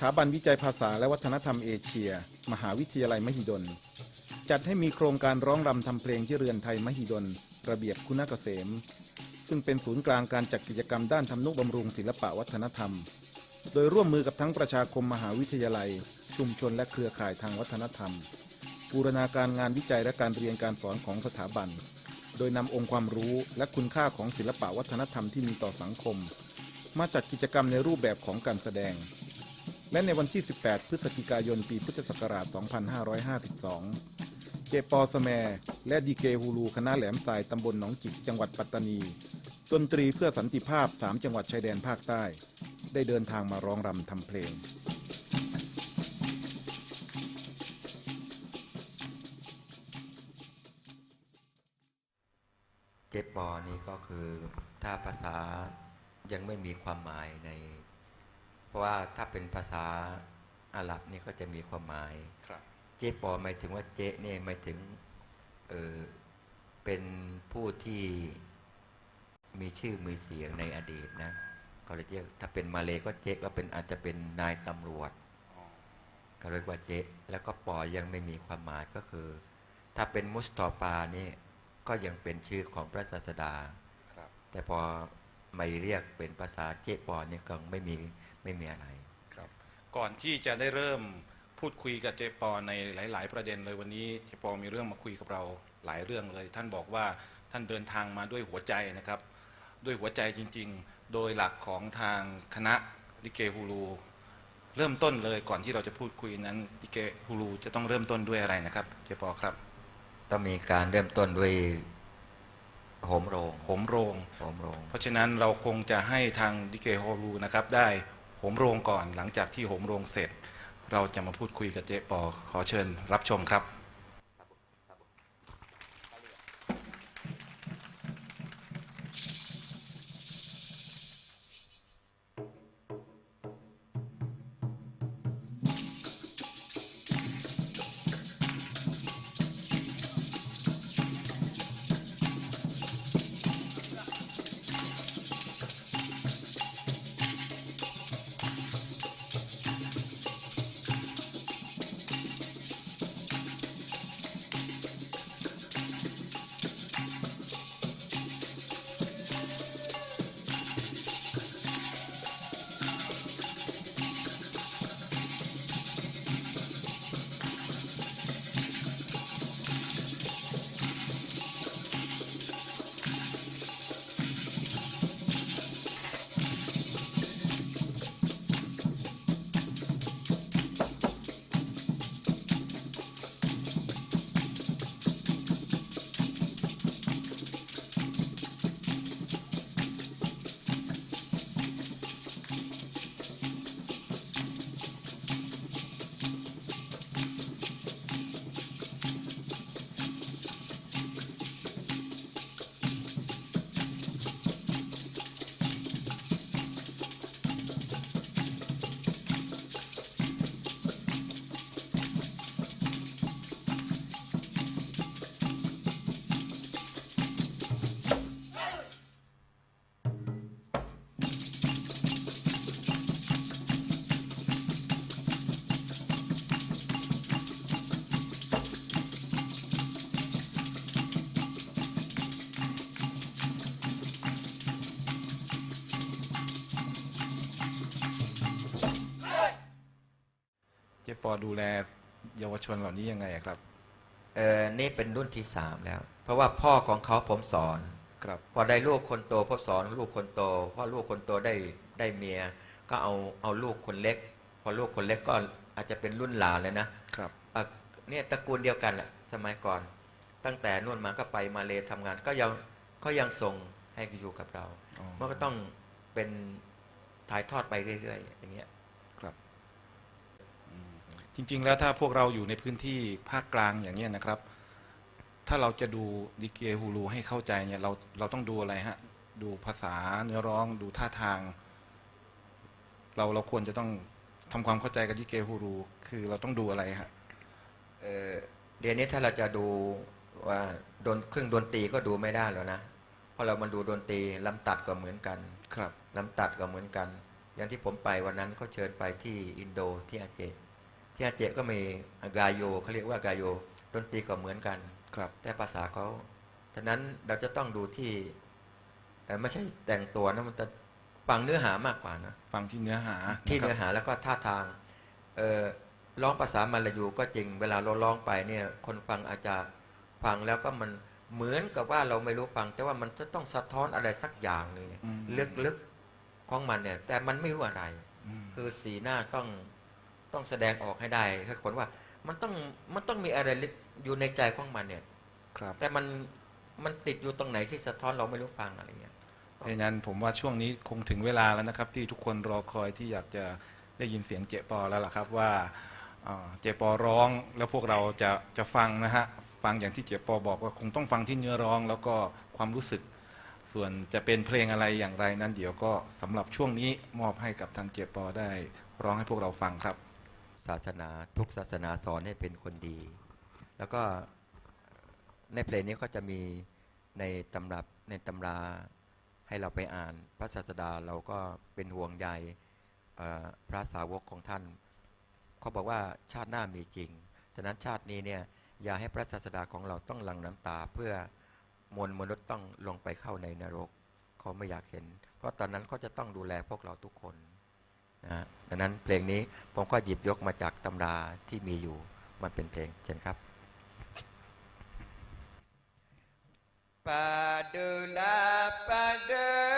ถาบันวิจัยภาษาและวัฒนธรรมเอเชีย มหาวิทยาลัยมหิดล จัดให้มีโครงการร้องรำทำเพลงที่เรือนไทยมหิดล ระเบียบคุณเกษม ซึ่งเป็นศูนย์กลางการจัดกิจกรรมด้านทำนุบำรุงศิลปะวัฒนธรรม โดยร่วมมือกับทั้งประชาคมมหาวิทยาลัย ชุมชนและเครือข่ายทางวัฒนธรรมบูรณาการงานวิจัยและการเรียนการสอนของสถาบัน โดยนำองค์ความรู้และคุณค่าของศิลปะวัฒนธรรมที่มีต่อสังคม มาจัดกิจกรรมในรูปแบบของการแสดง และในวันที่ 18 พฤศจิกายน ปีพุทธศักราช 2552 เจปอสแมและดีเกฮูลูคณะแหลมทรายตำบลหนองจิก จังหวัดปัตตานี ดนตรีเพื่อสันติภาพ 3 จังหวัดชายแดนภาคใต้ ได้เดินทางมาร้องรำทำเพลงเจปอนี้ก็คือถ้าภาษายังไม่มีความหมายใน เพราะว่าถ้าเป็นภาษาอาหรับนี่ก็จะมีความหมายครับเจปอหมายถึงว่าเจเนี่ยหมายถึงเออเป็นผู้ที่มีชื่อมีเสียงในอดีตนะเขาเลยเรียกถ้าเป็นมาเลยก็เจก็เป็นอาจจะเป็นนายตำรวจก็เรียกว่าเจแล้วก็ปอยังไม่มีความหมายก็คือ ถ้าเป็นมุสตอปานี่ก็ยังเป็นชื่อของพระศาสดาครับแต่พอ ไม่เรียกเป็นภาษาเจปอนี่ก็ไม่มีไม่มีอะไรครับ ก่อนที่จะได้เริ่มพูดคุยกับเจปอในหลาย ๆ ประเด็นเลยวันนี้เจปอมีเรื่องมาคุยกับเราหลายเรื่องเลย ท่านบอกว่าท่านเดินทางมาด้วยหัวใจนะครับ ด้วยหัวใจจริง ๆ โดยหลักของทางคณะลิเกฮูลูเริ่มต้นเลยก่อนที่เราจะพูดคุยนั้นลิเกฮูลูจะต้องเริ่มต้นด้วยอะไรนะครับ เจปอครับ ต้องมีการเริ่มต้นด้วย โหมโรงโหมโรง โหมโรงเพราะฉะนั้นเราคงจะให้ทางลิเกฮูลูนะครับ ได้โหมโรงก่อนหลังจากที่โหมโรงเสร็จ เราจะมาพูดคุยกับเจปอขอเชิญรับชมครับ ปอดูแลเยาวชนเหล่านี้ยังไงอะครับ เออนี่เป็นรุ่นที่สามแล้ว เพราะว่าพ่อของเขาผมสอน ครับ พอได้ลูกคนโตผมสอนลูกคนโตพอลูกคนโตได้ได้เมีย ก็เอาเอาลูกคนเล็ก พอลูกคนเล็กก็อาจจะเป็นรุ่นหลานเลยนะครับอะเนี่ยตระกูลเดียวกันแหละสมัยก่อน ตั้งแต่นู่นมาก็ไปมาเลทำงาน ก็ยังก็ยังส่งให้อยู่กับเรา อ๋อ มันก็ต้องเป็นถ่ายทอดไปเรื่อยๆ อย่างเงี้ยครับอืม จริง ๆ แล้วถ้าพวกเราอยู่ในพื้นที่ภาคกลางอย่างเนี้ยนะครับ ถ้าเราจะดูดิเกฮูลูให้เข้าใจเนี่ยเราเราต้องดูอะไรฮะ ดูภาษาเนื้อร้องดูท่าทาง เราเราควรจะต้องทำความเข้าใจกับดิเกฮูลูคือเราต้องดูอะไรฮะเอ่อเดี๋ยวนี้ถ้าเราจะดูว่าดนเครื่องดนตรีก็ดูไม่ได้แล้วนะเพราะเรามาดูดนตรีลำตัดก็เหมือนกัน ครับลำตัดก็เหมือนกัน อย่างที่ผมไปวันนั้นเขาเชิญไปที่อินโดที่อาเจ ที่อาเจก็มีกายโยเขาเรียกว่ากายโยดนตรีก็เหมือนกันครับ แต่ภาษาเขาฉะนั้นเราจะต้องดูที่แต่ไม่ใช่แต่งตัวนะมันจะฟังเนื้อหามากกว่านะฟังที่เนื้อหาที่ะครับเนื้อหาแล้วก็ท่าทางเออร้องภาษามาลายูก็จริงเวลาเราร้องไปเนี่ยคนฟังอาจจะฟังแล้วก็มันเหมือนกับว่าเราไม่รู้ฟัง แต่ว่ามันจะต้องสะท้อนอะไรสักอย่างหนึ่งอืมลึกๆของมันเนี่ย แต่มันไม่รู้อะไรอืมคือสีหน้าต้อง ต้องแสดงออกให้ได้ให้คนว่า มันต้องมันต้องมีอะไรลึกอยู่ในใจของมันเนี่ย ครับ แต่มันมันติดอยู่ตรงไหนที่สะท้อนเราไม่รู้ฟังอะไรเงี้ยเพราะฉะนั้นผมว่าช่วงนี้คงถึงเวลาแล้วนะครับ ที่ทุกคนรอคอยที่อยากจะได้ยินเสียงเจปอแล้วล่ะครับว่าอ่าเจปอร้องแล้วพวกเราจะจะฟังนะฮะฟังอย่างที่เจปอบอกว่าคงต้องฟังที่เนื้อร้อง แล้วก็ความรู้สึก ส่วนจะเป็นเพลงอะไรอย่างไรนั้นเดี๋ยวก็สำหรับช่วงนี้มอบให้กับทางเจปอได้ร้องให้พวกเราฟังครับ ศาสนา ทุกศาสนาสอนให้เป็นคนดี แล้วก็ในเพลงนี้ก็จะมีในตำรับในตำราให้เราไปอ่าน พระศาสดาเราก็เป็นห่วงใยพระสาวกของท่านเขาบอกว่าชาติหน้ามีจริง ฉะนั้นชาตินี้เนี่ยอย่าให้พระศาสดาของเราต้องหลั่งน้ำตา เพื่อมวลมนุษย์ต้องลงไปเข้าในนรก เขาไม่อยากเห็น เพราะตอนนั้นเขาจะต้องดูแลพวกเราทุกคน นะดังนั้นเพลงนี้ผมก็หยิบยกมาจากตำราที่มีอยู่มันเป็นเพลงเช่นครับ Padula pada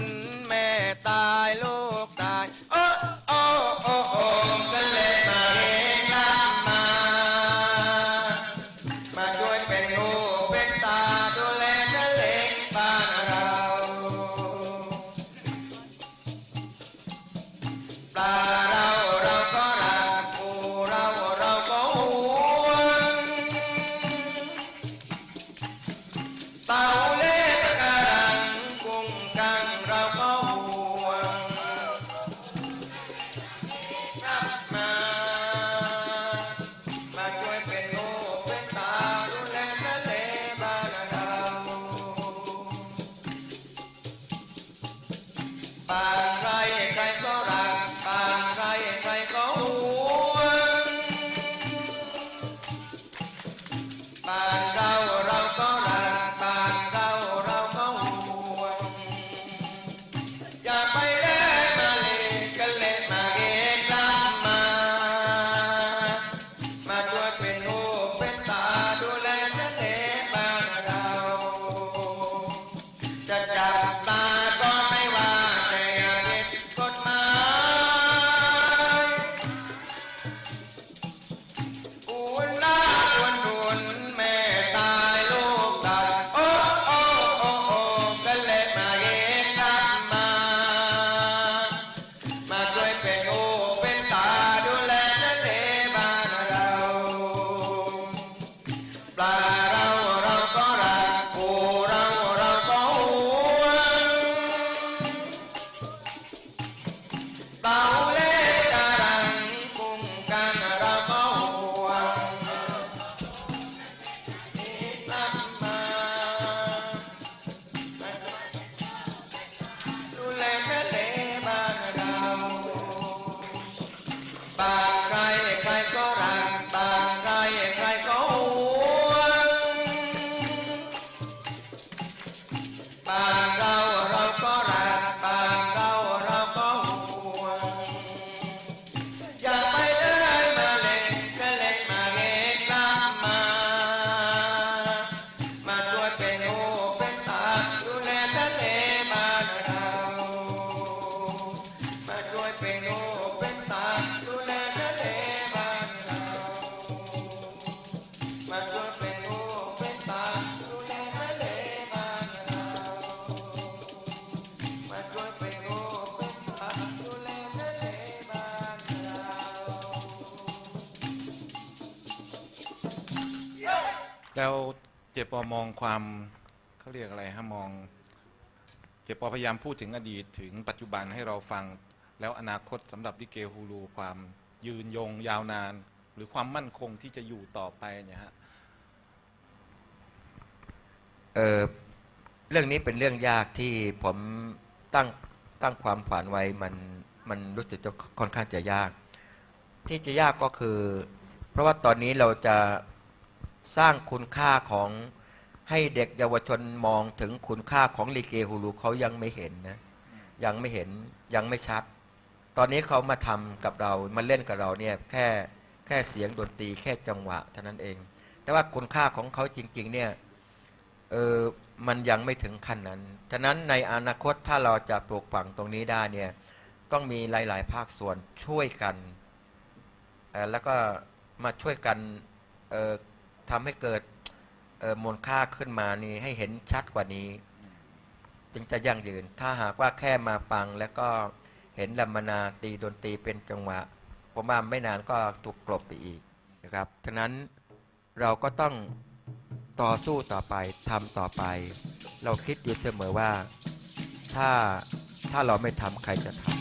นแม่ตายล กุ้ ปอมองความเขาเรียกอะไรฮะมองเจปอพยายามพูดถึงอดีตถึงปัจจุบันให้เราฟัง แล้วอนาคตสำหรับลิเกฮูลูความยืนยงยาวนาน หรือความมั่นคงที่จะอยู่ต่อไปเนี่ยฮะเออเรื่องนี้เป็นเรื่องยากที่ผมตั้งตั้งความฝันไว้มันมันรู้สึกจะค่อนข้างจะยาก ที่จะยากก็คือ เพราะว่าตอนนี้เราจะ สร้างคุณค่าของให้เด็กเยาวชนมองถึงคุณค่าของลิเกฮูลูเขายังไม่เห็นนะยังไม่เห็นยังไม่ชัด ตอนนี้เขามาทำกับเรามาเล่นกับเราเนี่ยแค่แค่เสียงดนตรีแค่จังหวะเท่านั้นเอง แต่ว่าคุณค่าของเขาจริง ๆ เนี่ยเออมันยังไม่ถึงขั้นนั้น ฉะนั้นในอนาคตถ้าเราจะปลูกฝังตรงนี้ได้เนี่ยต้องมีหลาย ๆ ภาคส่วนช่วยกันแล้วก็มาช่วยกันเออ ทำให้เกิดมูลค่าขึ้นมานี่ให้เห็นชัดกว่านี้ จึงจะยั่งยืน ถ้าหากว่าแค่มาฟังแล้วก็เห็นลำมนาตีดนตรีเป็นจังหวะผมว่าไม่นานก็ถูกกลบไปอีกนะครับฉะนั้นเราก็ต้องต่อสู้ต่อไปทำต่อไป เราคิดอยู่เสมอว่า ถ้าถ้าเราไม่ทำใครจะทำ